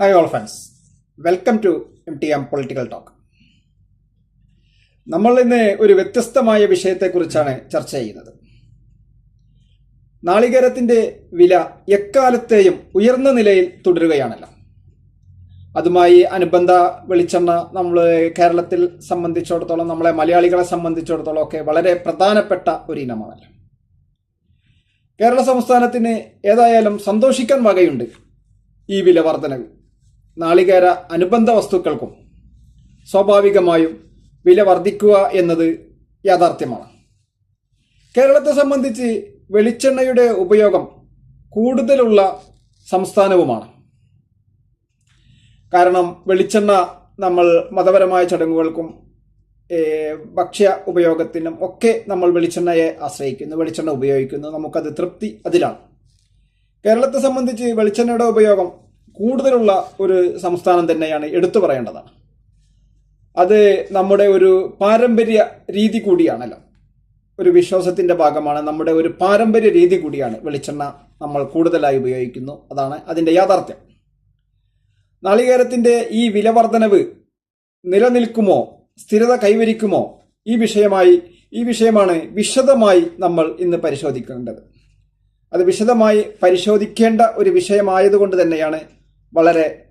Hi all friends welcome to M T M political talk നമ്മൾ ഇന്ന് ഒരു വ്യത്യസ്തമായ വിഷയത്തെക്കുറിച്ചാണ് ചർച്ച ചെയ്യുന്നത്. നാളികേരത്തിന്റെ വില എക്കാലത്തെയും ഉയർന്ന നിലയിൽ തുടരുകയാണല്ലോ. അതുമായി അനുബന്ധ വെളിച്ചെണ്ണ നമ്മൾ കേരളത്തിൽ സംബന്ധിച്ചിടത്തോളം നമ്മളെ മലയാളികളെ സംബന്ധിച്ചിടത്തോളം ഒക്കെ വളരെ പ്രധാനപ്പെട്ട ഒരു ഇനമാണല്ലോ. കേരള സംസ്ഥാനത്തിന് ഏതായാലും സന്തോഷിക്കാൻ വകയുണ്ട് ഈ വില വർധനവ് നാളികേര അനുബന്ധ വസ്തുക്കൾക്കും സ്വാഭാവികമായും വില വർദ്ധിക്കുക എന്നത് യാഥാർത്ഥ്യമാണ്. കേരളത്തെ സംബന്ധിച്ച് വെളിച്ചെണ്ണയുടെ ഉപയോഗം കൂടുതലുള്ള സംസ്ഥാനവുമാണ്. കാരണം വെളിച്ചെണ്ണ നമ്മൾ മതപരമായ ചടങ്ങുകൾക്കും ഭക്ഷ്യ ഉപയോഗത്തിനും ഒക്കെ നമ്മൾ വെളിച്ചെണ്ണയെ ആശ്രയിക്കുന്നു വെളിച്ചെണ്ണ ഉപയോഗിക്കുന്നു. നമുക്കത് തൃപ്തി അതിലാണ്. കേരളത്തെ സംബന്ധിച്ച് വെളിച്ചെണ്ണയുടെ ഉപയോഗം കൂടുതലുള്ള ഒരു സംസ്ഥാനം തന്നെയാണ് എടുത്തു പറയേണ്ടതാണ്. അത് നമ്മുടെ ഒരു പാരമ്പര്യ രീതി കൂടിയാണല്ലോ. ഒരു വിശ്വാസത്തിന്റെ ഭാഗമാണ് നമ്മുടെ ഒരു പാരമ്പര്യ രീതി കൂടിയാണ് വെളിച്ചെണ്ണ നമ്മൾ കൂടുതലായി ഉപയോഗിക്കുന്നു. അതാണ് അതിന്റെ യാഥാർത്ഥ്യം. നാളികേരത്തിന്റെ ഈ വിലവർധനവ് നിലനിൽക്കുമോ? സ്ഥിരത കൈവരിക്കുമോ? ഈ വിഷയമായി ഈ വിഷയമാണ് വിശദമായി നമ്മൾ ഇന്ന് പരിശോധിക്കേണ്ടത്. അത് വിശദമായി പരിശോധിക്കേണ്ട ഒരു വിഷയമായതുകൊണ്ട് തന്നെയാണ് വളരെ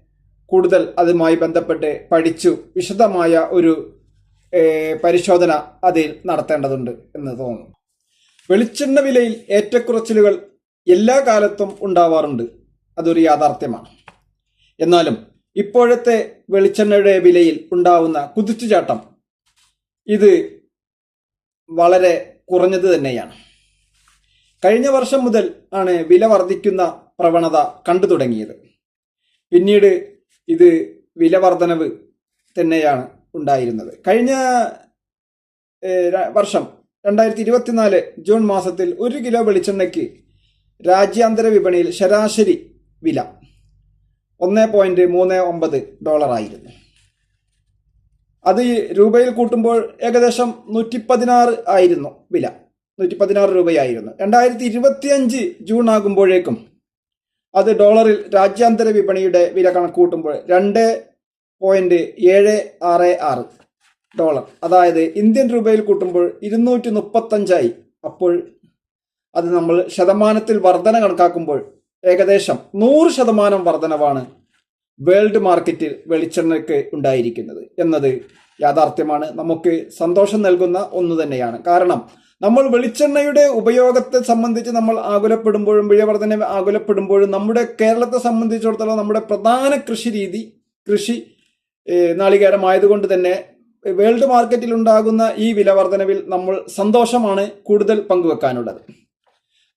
കൂടുതൽ അതുമായി ബന്ധപ്പെട്ട് പഠിച്ചു വിശദമായ ഒരു പരിശോധന അതിൽ നടത്തേണ്ടതുണ്ട് എന്ന് തോന്നുന്നു. വെളിച്ചെണ്ണ വിലയിൽ ഏറ്റക്കുറച്ചിലുകൾ എല്ലാ കാലത്തും ഉണ്ടാവാറുണ്ട്. അതൊരു യാഥാർത്ഥ്യമാണ്. എന്നാലും ഇപ്പോഴത്തെ വെളിച്ചെണ്ണയുടെ വിലയിൽ ഉണ്ടാവുന്ന കുതിച്ചുചാട്ടം ഇത് വളരെ കുറഞ്ഞത് തന്നെയാണ്. കഴിഞ്ഞ വർഷം മുതൽ ആണ് വില വർദ്ധിക്കുന്ന പ്രവണത കണ്ടു തുടങ്ങിയത്. പിന്നീട് ഇത് വില വർധനവ് തന്നെയാണ് ഉണ്ടായിരുന്നത്. കഴിഞ്ഞ വർഷം രണ്ടായിരത്തി ഇരുപത്തിനാല് ജൂൺ മാസത്തിൽ ഒരു കിലോ വെളിച്ചെണ്ണയ്ക്ക് രാജ്യാന്തര വിപണിയിൽ ശരാശരി വില ഒന്ന് പോയിന്റ് മൂന്ന് ഒമ്പത് ഡോളറായിരുന്നു. അത് രൂപയിൽ കൂട്ടുമ്പോൾ ഏകദേശം നൂറ്റി പതിനാറ് ആയിരുന്നു വില. നൂറ്റി പതിനാറ് രൂപയായിരുന്നു. രണ്ടായിരത്തി ഇരുപത്തിയഞ്ച് ജൂൺ ആകുമ്പോഴേക്കും അത് ഡോളറിൽ രാജ്യാന്തര വിപണിയുടെ വില കണക്കൂട്ടുമ്പോൾ രണ്ട് പോയിന്റ് ഏഴ് ആറ് ആറ് ഡോളർ. അതായത് ഇന്ത്യൻ രൂപയിൽ കൂട്ടുമ്പോൾ ഇരുന്നൂറ്റി മുപ്പത്തഞ്ചായി. അപ്പോൾ അത് നമ്മൾ ശതമാനത്തിൽ വർധന കണക്കാക്കുമ്പോൾ ഏകദേശം നൂറ് ശതമാനം വർധനവാണ് വേൾഡ് മാർക്കറ്റിൽ വെളിച്ചെണ്ണയ്ക്ക് ഉണ്ടായിരിക്കുന്നത് എന്നത് യാഥാർത്ഥ്യമാണ്. നമുക്ക് സന്തോഷം നൽകുന്ന ഒന്ന് തന്നെയാണ്. കാരണം നമ്മൾ വെളിച്ചെണ്ണയുടെ ഉപയോഗത്തെ സംബന്ധിച്ച് നമ്മൾ ആകുലപ്പെടുമ്പോഴും വിഴവർദ്ധന ആകുലപ്പെടുമ്പോഴും നമ്മുടെ കേരളത്തെ സംബന്ധിച്ചിടത്തോളം നമ്മുടെ പ്രധാന കൃഷി രീതി കൃഷി നാളികേരമായതുകൊണ്ട് തന്നെ വേൾഡ് മാർക്കറ്റിൽ ഉണ്ടാകുന്ന ഈ വില വർധനവിൽ നമ്മൾ സന്തോഷമാണ് കൂടുതൽ പങ്കുവെക്കാനുള്ളത്.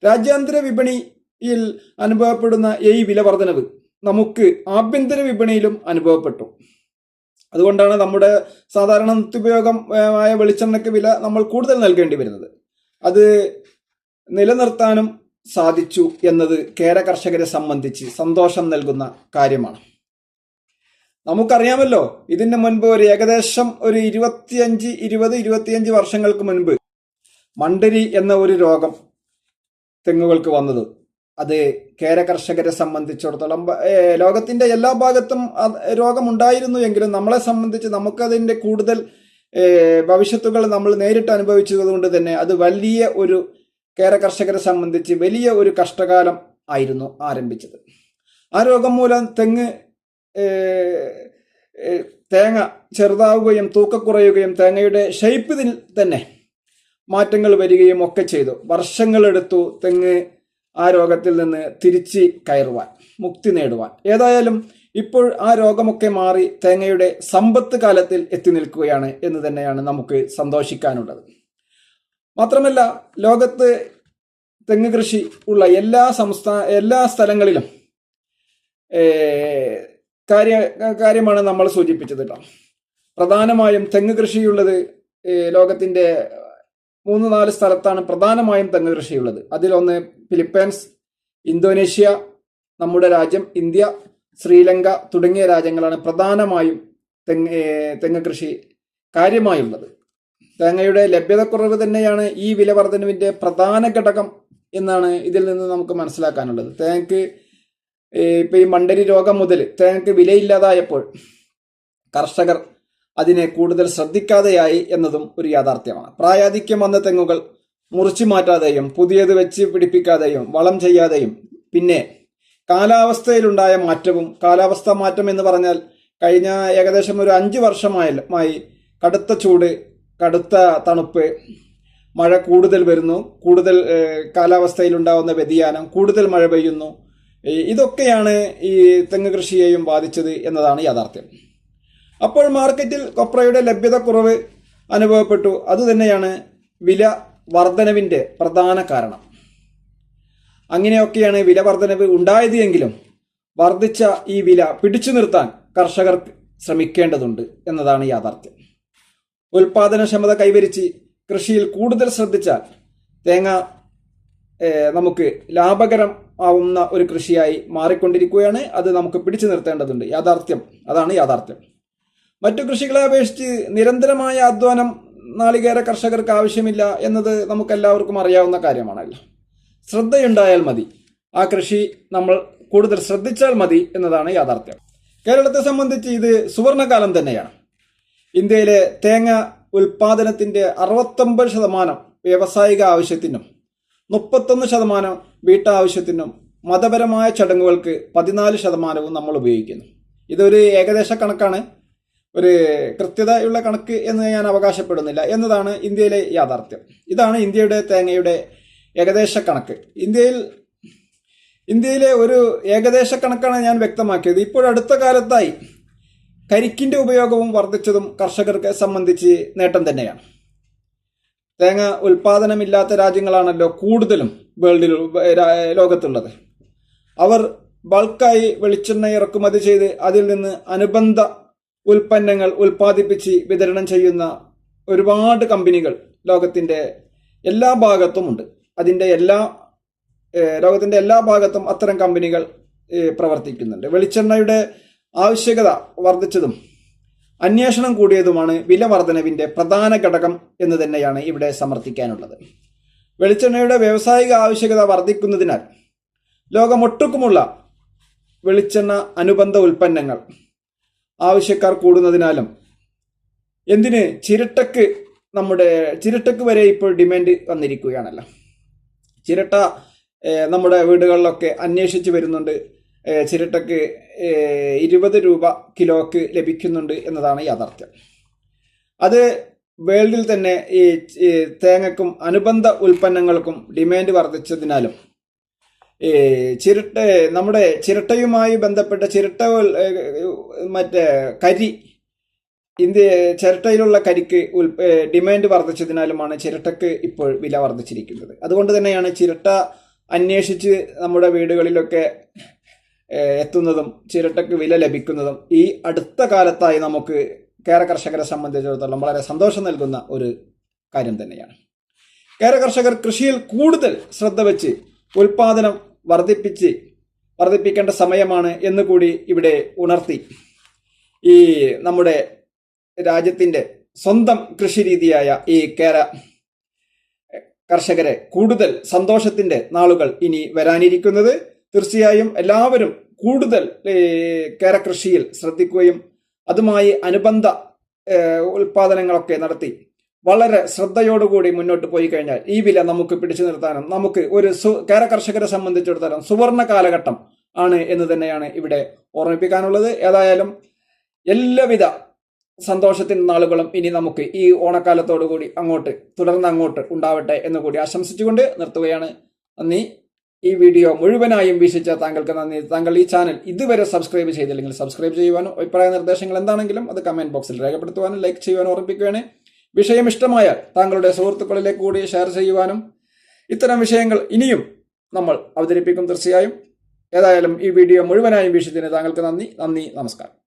രാജ്യാന്തര വിപണിയിൽ അനുഭവപ്പെടുന്ന ഈ വില വർധനവ് നമുക്ക് ആഭ്യന്തര വിപണിയിലും അനുഭവപ്പെട്ടു. അതുകൊണ്ടാണ് നമ്മുടെ സാധാരണ നിത്യോപയോഗം ഏഹ്, ആയ വെളിച്ചെണ്ണയ്ക്ക് വില നമ്മൾ കൂടുതൽ നൽകേണ്ടി വരുന്നത്. അത് നിലനിർത്താനും സാധിച്ചു എന്നത് കേര കർഷകരെ സംബന്ധിച്ച് സന്തോഷം നൽകുന്ന കാര്യമാണ്. നമുക്കറിയാമല്ലോ ഇതിന് മുൻപ് ഒരു ഏകദേശം ഒരു ഇരുപത്തിയഞ്ച് ഇരുപത് ഇരുപത്തിയഞ്ച് വർഷങ്ങൾക്ക് മുൻപ് മണ്ടരി എന്ന ഒരു രോഗം തെങ്ങുകൾക്ക് വന്നത്. അത് കേര കർഷകരെ സംബന്ധിച്ചിടത്തോളം ലോകത്തിന്റെ എല്ലാ ഭാഗത്തും രോഗമുണ്ടായിരുന്നു എങ്കിലും നമ്മളെ സംബന്ധിച്ച് നമുക്കതിന്റെ കൂടുതൽ ഭവിഷ്യത്തുകൾ നമ്മൾ നേരിട്ട് അനുഭവിച്ചതുകൊണ്ട് തന്നെ അത് വലിയ ഒരു കേര കർഷകരെ സംബന്ധിച്ച് വലിയ ഒരു കഷ്ടകാലം ആയിരുന്നു ആരംഭിച്ചത്. ആ രോഗം മൂലം തെങ്ങ് തേങ്ങ ചെറുതാവുകയും തൂക്കക്കുറയുകയും തേങ്ങയുടെ ഷെയ്പ്പിൽ തന്നെ മാറ്റങ്ങൾ വരികയും ഒക്കെ ചെയ്തു. വർഷങ്ങളെടുത്തു തെങ്ങ് ആ രോഗത്തിൽ നിന്ന് തിരിച്ച് കയറുവാൻ മുക്തി നേടുവാൻ. ഏതായാലും ഇപ്പോൾ ആ രോഗമൊക്കെ മാറി തേങ്ങയുടെ സമ്പത്ത് കാലത്തിൽ എത്തി നിൽക്കുകയാണ് എന്ന് തന്നെയാണ് നമുക്ക് സന്തോഷിക്കാനുള്ളത്. മാത്രമല്ല ലോകത്ത് തെങ്ങ് കൃഷി ഉള്ള എല്ലാ സംസ്ഥാന എല്ലാ സ്ഥലങ്ങളിലും കാര്യ കാര്യമാണ് നമ്മൾ സൂചിപ്പിച്ചത് കേട്ടോ. പ്രധാനമായും തെങ്ങ് കൃഷിയുള്ളത് ലോകത്തിന്റെ മൂന്ന് നാല് സ്ഥലത്താണ് പ്രധാനമായും തെങ്ങ് കൃഷിയുള്ളത്. അതിലൊന്ന് ഫിലിപ്പൈൻസ് ഇന്തോനേഷ്യ നമ്മുടെ രാജ്യം ഇന്ത്യ ശ്രീലങ്ക തുടങ്ങിയ രാജ്യങ്ങളാണ് പ്രധാനമായും തെങ്ങ് തെങ്ങ് കൃഷി കാര്യമായുള്ളത്. തേങ്ങയുടെ ലഭ്യതക്കുറവ് തന്നെയാണ് ഈ വില വർധനവിന്റെ പ്രധാന ഘടകം എന്നാണ് ഇതിൽ നിന്ന് നമുക്ക് മനസ്സിലാക്കാനുള്ളത്. തേങ്ങക്ക് ഇപ്പൊ ഈ മണ്ടരി രോഗം മുതൽ തേങ്ങക്ക് വിലയില്ലാതായപ്പോൾ കർഷകർ അതിനെ കൂടുതൽ ശ്രദ്ധിക്കാതെയായി എന്നതും ഒരു യാഥാർത്ഥ്യമാണ്. പ്രായാധിക്യം വന്ന തെങ്ങുകൾ മുറിച്ചു മാറ്റാതെയും പുതിയത് വെച്ച് പിടിപ്പിക്കാതെയും വളം ചെയ്യാതെയും. പിന്നെ കാലാവസ്ഥയിലുണ്ടായ മാറ്റവും കാലാവസ്ഥ മാറ്റം എന്ന് പറഞ്ഞാൽ കഴിഞ്ഞ ഏകദേശം ഒരു അഞ്ച് വർഷമായി കടുത്ത ചൂട് കടുത്ത തണുപ്പ് മഴ കൂടുതൽ വരുന്നു കൂടുതൽ കാലാവസ്ഥയിൽ കാലാവസ്ഥയിലുണ്ടാവുന്ന വ്യതിയാനം കൂടുതൽ മഴ പെയ്യുന്നു. ഇതൊക്കെയാണ് ഈ തെങ്ങ് കൃഷിയെയും ബാധിച്ചത് എന്നതാണ് യാഥാർത്ഥ്യം. അപ്പോൾ മാർക്കറ്റിൽ കൊപ്രയുടെ ലഭ്യതക്കുറവ് അനുഭവപ്പെട്ടു. അതുതന്നെയാണ് വില വർധനവിന്റെ പ്രധാന കാരണം. അങ്ങനെയൊക്കെയാണ് വില വർധനവ് ഉണ്ടായത് എങ്കിലും വർദ്ധിച്ച ഈ വില പിടിച്ചു നിർത്താൻ കർഷകർ ശ്രമിക്കേണ്ടതുണ്ട് എന്നതാണ് യാഥാർത്ഥ്യം. ഉൽപാദനക്ഷമത കൈവരിച്ച് കൃഷിയിൽ കൂടുതൽ ശ്രദ്ധിച്ചാൽ തേങ്ങ നമുക്ക് ലാഭകരം ആവുന്ന ഒരു കൃഷിയായി മാറിക്കൊണ്ടിരിക്കുകയാണ്. അത് നമുക്ക് പിടിച്ചു നിർത്തേണ്ടതുണ്ട്. യാഥാർത്ഥ്യം. അതാണ് യാഥാർത്ഥ്യം. മറ്റു കൃഷികളെ അപേക്ഷിച്ച് നിരന്തരമായ അധ്വാനം നാളികേര കർഷകർക്ക് ആവശ്യമില്ല എന്നത് നമുക്കെല്ലാവർക്കും അറിയാവുന്ന കാര്യമാണല്ലോ. ശ്രദ്ധയുണ്ടായാൽ മതി. ആ കൃഷി നമ്മൾ കൂടുതൽ ശ്രദ്ധിച്ചാൽ മതി എന്നതാണ് യാഥാർത്ഥ്യം. കേരളത്തെ സംബന്ധിച്ച് ഇത് സുവർണകാലം തന്നെയാണ്. ഇന്ത്യയിലെ തേങ്ങ ഉൽപാദനത്തിന്റെ അറുപത്തൊമ്പത് ശതമാനം വ്യാവസായിക ആവശ്യത്തിനും മുപ്പത്തൊന്ന് ശതമാനം വീട്ടാവശ്യത്തിനും മതപരമായ ചടങ്ങുകൾക്ക് പതിനാല് ശതമാനവും നമ്മൾ ഉപയോഗിക്കുന്നു. ഇതൊരു ഏകദേശ കണക്കാണ്. ഒരു കൃത്യതയുള്ള കണക്ക് എന്ന് ഞാൻ അവകാശപ്പെടുന്നില്ല എന്നതാണ് ഇന്ത്യയിലെ യാഥാർത്ഥ്യം. ഇതാണ് ഇന്ത്യയുടെ തേങ്ങയുടെ ഏകദേശ കണക്ക്. ഇന്ത്യയിൽ ഇന്ത്യയിലെ ഒരു ഏകദേശ കണക്കാണ് ഞാൻ വ്യക്തമാക്കിയത്. ഇപ്പോൾ അടുത്ത കാലത്തായി കരിക്കിന്റെ ഉപയോഗവും വർദ്ധിച്ചതും കർഷകർക്ക് സംബന്ധിച്ച് നേട്ടം തന്നെയാണ്. തേങ്ങ ഉൽപാദനമില്ലാത്ത രാജ്യങ്ങളാണല്ലോ കൂടുതലും വേൾഡിൽ ലോകത്തുള്ളത്. അവർ ബൾക്കായി വെളിച്ചെണ്ണ ഇറക്കുമതി ചെയ്ത് അതിൽ നിന്ന് അനുബന്ധ ഉൽപ്പന്നങ്ങൾ ഉൽപ്പാദിപ്പിച്ച് വിതരണം ചെയ്യുന്ന ഒരുപാട് കമ്പനികൾ ലോകത്തിന്റെ എല്ലാ ഭാഗത്തുമുണ്ട് അതിന്റെ എല്ലാ ലോകത്തിന്റെ എല്ലാ ഭാഗത്തും അത്തരം കമ്പനികൾ പ്രവർത്തിക്കുന്നുണ്ട്. വെളിച്ചെണ്ണയുടെ ആവശ്യകത വർദ്ധിച്ചതും അന്വേഷണം കൂടിയതുമാണ് വില വർധനവിന്റെ പ്രധാന ഘടകം എന്ന് തന്നെയാണ് ഇവിടെ സമർത്ഥിക്കാനുള്ളത്. വെളിച്ചെണ്ണയുടെ വ്യാവസായിക ആവശ്യകത വർദ്ധിക്കുന്നതിനാൽ ലോകമൊട്ടുക്കുമുള്ള വെളിച്ചെണ്ണ അനുബന്ധ ഉൽപ്പന്നങ്ങൾ ആവശ്യക്കാർ കൂടുന്നതിനാലും എന്തിന് ചിരട്ടക്ക് നമ്മുടെ ചിരട്ടക്ക് വരെ ഇപ്പോൾ ഡിമാൻഡ് വന്നിരിക്കുകയാണല്ലോ. ചിരട്ട നമ്മുടെ വീടുകളിലൊക്കെ അന്വേഷിച്ച് വരുന്നുണ്ട്. ചിരട്ടക്ക് ഇരുപത് രൂപ കിലോക്ക് ലഭിക്കുന്നുണ്ട് എന്നതാണ് യാഥാർത്ഥ്യം. അത് വേൾഡിൽ തന്നെ ഈ തേങ്ങക്കും അനുബന്ധ ഉൽപ്പന്നങ്ങൾക്കും ഡിമാൻഡ് വർദ്ധിച്ചതിനാലും ഈ ചിരട്ട നമ്മുടെ ചിരട്ടയുമായി ബന്ധപ്പെട്ട ചിരട്ട മറ്റേ കരി ഇന്ത്യ ചിരട്ടയിലുള്ള കരിക്ക് ഡിമാൻഡ് വർദ്ധിച്ചതിനാലുമാണ് ചിരട്ടക്ക് ഇപ്പോൾ വില വർദ്ധിച്ചിരിക്കുന്നത്. അതുകൊണ്ട് തന്നെയാണ് ചിരട്ട അന്വേഷിച്ച് നമ്മുടെ വീടുകളിലൊക്കെ എത്തുന്നതും ചിരട്ടക്ക് വില ലഭിക്കുന്നതും ഈ അടുത്ത കാലത്തായി നമുക്ക് കേര കർഷകരെ സംബന്ധിച്ചിടത്തോളം വളരെ സന്തോഷം നൽകുന്ന ഒരു കാര്യം തന്നെയാണ്. കേര കർഷകർ കൃഷിയിൽ കൂടുതൽ ശ്രദ്ധ വെച്ച് ഉൽപാദനം വർദ്ധിപ്പിച്ച് വർദ്ധിപ്പിക്കേണ്ട സമയമാണ് എന്ന് കൂടി ഇവിടെ ഉണർത്തി. ഈ നമ്മുടെ രാജ്യത്തിന്റെ സ്വന്തം കൃഷി രീതിയായ ഈ കേര കർഷകരെ കൂടുതൽ സന്തോഷത്തിന്റെ നാളുകൾ ഇനി വരാനിരിക്കുന്നത് തീർച്ചയായും എല്ലാവരും കൂടുതൽ കേര കൃഷിയിൽ ശ്രദ്ധിക്കുകയും അതുമായി അനുബന്ധ ഉൽപാദനങ്ങളൊക്കെ നടത്തി വളരെ ശ്രദ്ധയോടുകൂടി മുന്നോട്ട് പോയി കഴിഞ്ഞാൽ ഈ വില നമുക്ക് പിടിച്ചു നിർത്താനും നമുക്ക് ഒരു സു കേര കർഷകരെ സംബന്ധിച്ചിടത്തോളം സുവർണ കാലഘട്ടം ആണ് എന്ന് തന്നെയാണ് ഇവിടെ ഓർമ്മിപ്പിക്കാനുള്ളത്. ഏതായാലും എല്ലാവിധ സന്തോഷത്തിന്റെ നാളുകളും ഇനി നമുക്ക് ഈ ഓണക്കാലത്തോടു കൂടി അങ്ങോട്ട് തുടർന്ന് അങ്ങോട്ട് ഉണ്ടാവട്ടെ എന്ന് കൂടി ആശംസിച്ചുകൊണ്ട് നിർത്തുകയാണ്. നന്ദി. ഈ വീഡിയോ മുഴുവനായും വീക്ഷിച്ച താങ്കൾക്ക് നന്ദി. താങ്കൾ ഈ ചാനൽ ഇതുവരെ സബ്സ്ക്രൈബ് ചെയ്തില്ലെങ്കിൽ സബ്സ്ക്രൈബ് ചെയ്യുവാനും അഭിപ്രായ നിർദ്ദേശങ്ങൾ എന്താണെങ്കിലും അത് കമന്റ് ബോക്സിൽ രേഖപ്പെടുത്തുവാനും ലൈക്ക് ചെയ്യുവാനും ഓർമ്മിപ്പിക്കുകയാണ്. വിഷയം ഇഷ്ടമായാൽ താങ്കളുടെ സുഹൃത്തുക്കളിലേക്ക് കൂടി ഷെയർ ചെയ്യുവാനും ഇത്തരം വിഷയങ്ങൾ ഇനിയും നമ്മൾ അവതരിപ്പിക്കും തീർച്ചയായും. ഏതായാലും ഈ വീഡിയോ മുഴുവനായും വീക്ഷിച്ചതിന് താങ്കൾക്ക് നന്ദി. നന്ദി. നമസ്കാരം.